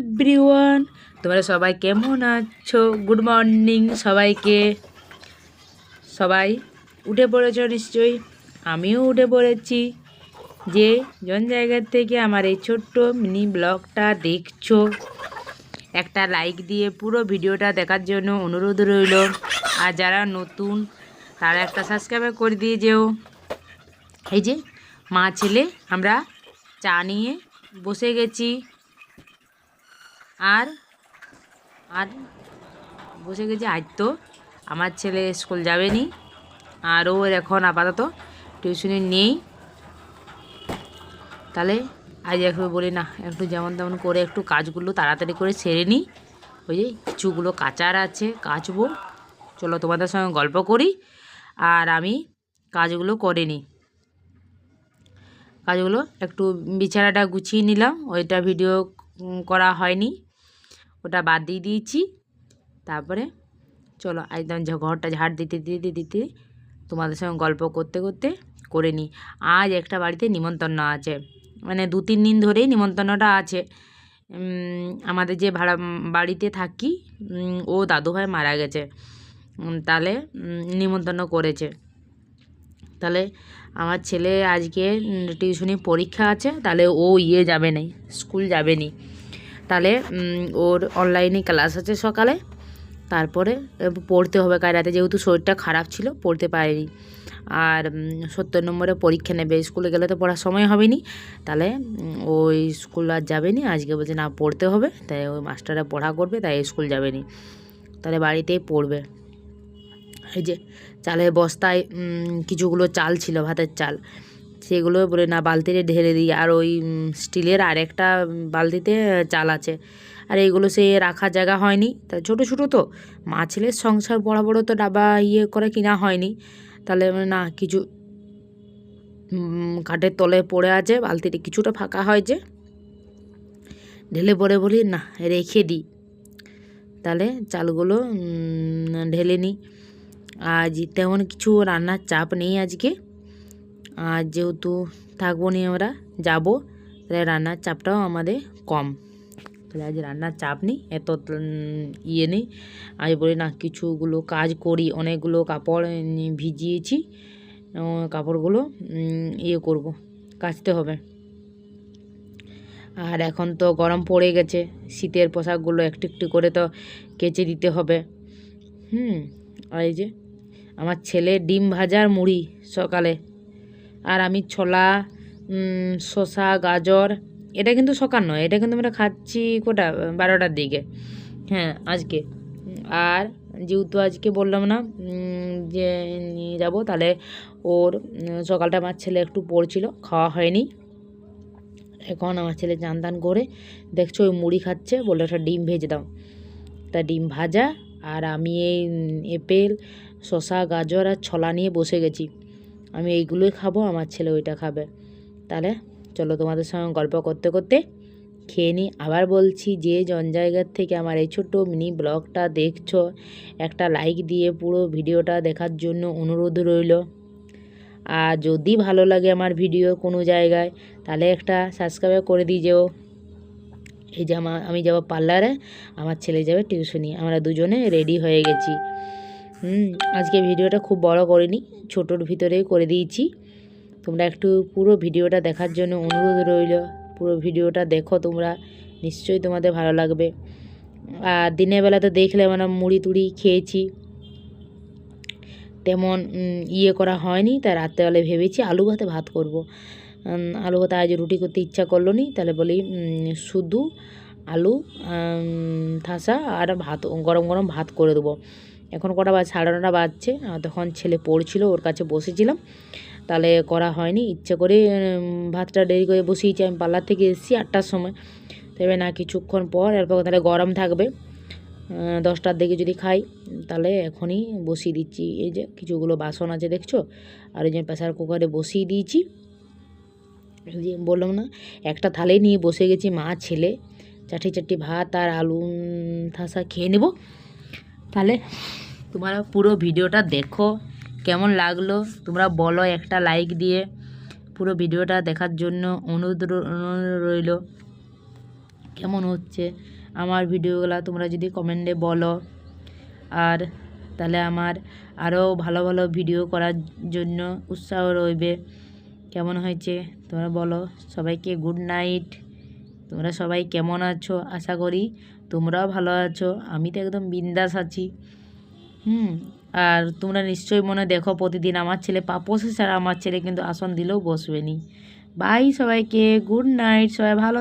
Everyone তোমরা সবাই কেমন আছো? গুড মর্নিং সবাইকে। সবাই উঠে পড়েছ নিশ্চয়ই? আমিও উঠে পড়েছি। যে জন জায়গার থেকে আমার এই ছোট্ট মিনি ব্লগটা দেখছ, একটা লাইক দিয়ে পুরো ভিডিওটা দেখার জন্য অনুরোধ রইল। আর যারা নতুন, তারা একটা সাবস্ক্রাইব করে দিয়ে যেও। এই যে মা ছেলে, আমরা চা নিয়ে বসে গেছি। আর আর বসে গেছি আজ তো আমার ছেলে স্কুল যাবে নি, আর ওর এখন আপাতত টিউশনি নেই। তাহলে আজ একটু বলি না, একটু যেমন তেমন করে একটু কাজগুলো তাড়াতাড়ি করে সেরে নিই ওই যে কিছুগুলো কাচার আছে, কাচবো। চলো তোমাদের সঙ্গে গল্প করি, আর আমি কাজগুলো করে নিই কাজগুলো একটু বিছানাটা গুছিয়ে নিলাম, ওইটা ভিডিও করা হয়নি। ওটা বাদ দিয়ে দিয়েছি। তারপরে চলো একদম ঘরটা ঝাড় দিতে দিতে দিতে তোমাদের সঙ্গে গল্প করতে করতে করে নিই। আজ একটা বাড়িতে নিমন্ত্রণ আছে। মানে দু, তিন দিন ধরেই নিমন্ত্রণটা আছে। আমাদের যে ভাড়া বাড়িতে থাকি ও দাদুভাই মারা গেছে। তাহলে নিমন্ত্রণ করেছে। তাহলে আমার ছেলে আজকে টিউশনি পরীক্ষা আছে, তাহলে ও ইয়ে যাবে না স্কুল যাবে নি তাহলে ওর অনলাইনে ক্লাস আছে সকালে। তারপরে পড়তে হবে কাল রাতে, যেহেতু শরীরটা খারাপ ছিল, পড়তে পারেনি। আর সত্তর নম্বরে পরীক্ষা নেবে। স্কুলে গেলে তো পড়ার সময় হবে নি তাহলে ওই স্কুল আর যাবে নি আজকে বলছে, না, পড়তে হবে। তাই ওই মাস্টাররা পড়া করবে, তাই স্কুল যাবে নি তাহলে বাড়িতেই পড়বে। এই যে, চালের বস্তায় কিছুগুলো চাল ছিল, ভাতের চাল। সেগুলো বলে না, বালতিতে ঢেলে দিই। আর ওই স্টিলের আরেকটা বালতিতে চাল আছে। আর এইগুলো সে রাখার জায়গা হয়নি। তা ছোটো ছোটো তো। মা ছেলের সংসার বড় বড় তো ডাবা ইয়ে করে কিনা হয়নি। তাহলে না, কিছু কাঠের তলে পড়ে আছে, বালতিতে কিছুটা ফাঁকা হয়েছে। ঢেলে পড়ে বলি, না, রেখে দিই তাহলে চালগুলো ঢেলে নিই আজ তেমন কিছু রান্নার চাপ নেই আজকে। আর যেহেতু থাকব নি আমরা, যাব, তাহলে রান্নার চাপটাও আমাদের কম। তাহলে আজ রান্নার চাপ নেই, এত ইয়ে নেই। আজ বলি না, কিছুগুলো কাজ করি, অনেকগুলো কাপড় ভিজিয়েছি কাপড়গুলো ইয়ে করব, কাচতে হবে। আর এখন তো গরম পড়ে গেছে, শীতের পোশাকগুলো একটু একটু করে তো কেচে দিতে হবে। হুম এই যে, আমার ছেলে ডিম ভাজার মুড়ি সকালে। আর আমি ছোলা শসা, গাজর, এটা কিন্তু সকাল নয়, এটা কিন্তু আমরা খাচ্ছি কোটা, বারোটার দিকে। হ্যাঁ আজকে। আর যেহেতু আজকে বললাম না যে নিয়ে যাব, তাহলে ওর, সকালটা আমার ছেলে একটু পড়ছিল, খাওয়া হয়নি। এখন আমার ছেলে চান টান করে, দেখছ ওই মুড়ি খাচ্ছে বলে একটা ডিম ভেজে দাও। তা ডিম ভাজা, আর আমি এই আপেল শসা, গাজর আর ছোলা নিয়ে বসে গেছি। আমি এইগুলোই খাব, আমার ছেলে ওইটা খাবে। তাহলে চলো তোমাদের সঙ্গে গল্প করতে করতে খেয়ে নিই। আবার বলছি যে জন জায়গার থেকে আমার এই ছোট্ট মিনি ব্লগটা দেখছ, একটা লাইক দিয়ে পুরো ভিডিওটা দেখার জন্য অনুরোধ রইল। আর যদি ভালো লাগে আমার ভিডিও কোনো জায়গায়, তাহলে একটা সাবস্ক্রাইব করে দিয়ে যেও। এই যে আমি যাব পার্লারে, আমার ছেলে যাবে টিউশনি আমরা দুজনে রেডি হয়ে গেছি। হুম, আজকে ভিডিওটা খুব বড় করিনি, ছোটোর ভিতরেই করে দিয়েছি। তোমরা একটু পুরো ভিডিওটা দেখার জন্য অনুরোধ রইল, পুরো ভিডিওটা দেখো তোমরা, নিশ্চয়ই তোমাদের ভালো লাগবে। আর দিনের বেলা তো দেখলে মানে মুড়ি টুড়ি খেয়েছি। তেমন ইয়ে করা হয়নি তাই রাত্রেবেলায় ভেবেছি আলু ভাতে ভাত করব। আলু ভাতে আজ রুটি করতে ইচ্ছা করল নি, তাহলে বলি শুধু আলু থাসা আর ভাত, গরম গরম ভাত করে দেবো। এখন কটা বাজ সাড়ে নটা বাজছে। তখন ছেলে পড়ছিল, ওর কাছে বসেছিলাম। তাহলে করা হয়নি, ইচ্ছে করে ভাতটা দেরি করে বসিয়েছি। আমি পার্লার থেকে এসেছি আটটার সময়। তবে না কিছুক্ষণ পর, এরপর তাহলে গরম থাকবে। দশটার দিকে যদি খাই, তাহলে এখনই বসিয়ে দিচ্ছি। এই যে কিছুগুলো বাসন আছে, দেখছ? আর এই যে প্রেসার কুকারে বসিয়ে দিয়েছি। যে বললাম না, একটা থালেই নিয়ে বসে গেছি মা, ছেলে। চাটি চাটি ভাত আর আলু থাসা খেয়ে নেব। তাহলে তোমরা পুরো ভিডিওটা দেখো। কেমন লাগল? তোমরা বলো একটা লাইক দিয়ে পুরো ভিডিওটা দেখার জন্য অনুরোধ রইল। কেমন হচ্ছে আমার ভিডিওগুলো তোমরা যদি কমেন্টে বলো। আর তাহলে আমার আরও ভালো ভালো ভিডিও করার জন্য উৎসাহ রইবে। কেমন হয়েছে? তোমরা বলো। সবাইকে গুড নাইট তোমরা সবাই কেমন আছো? আশা করি তোমরাও ভালো আছো। আমি তো একদম বিন্দাস আছি। হুম। আর তোমরা নিশ্চয়ই মনে দেখো প্রতিদিন আমার ছেলে পাপোসে ছাড়া আমার ছেলে কিন্তু আসন দিলেও বসবে নি। বাই সবাইকে গুড নাইট সবাই ভালো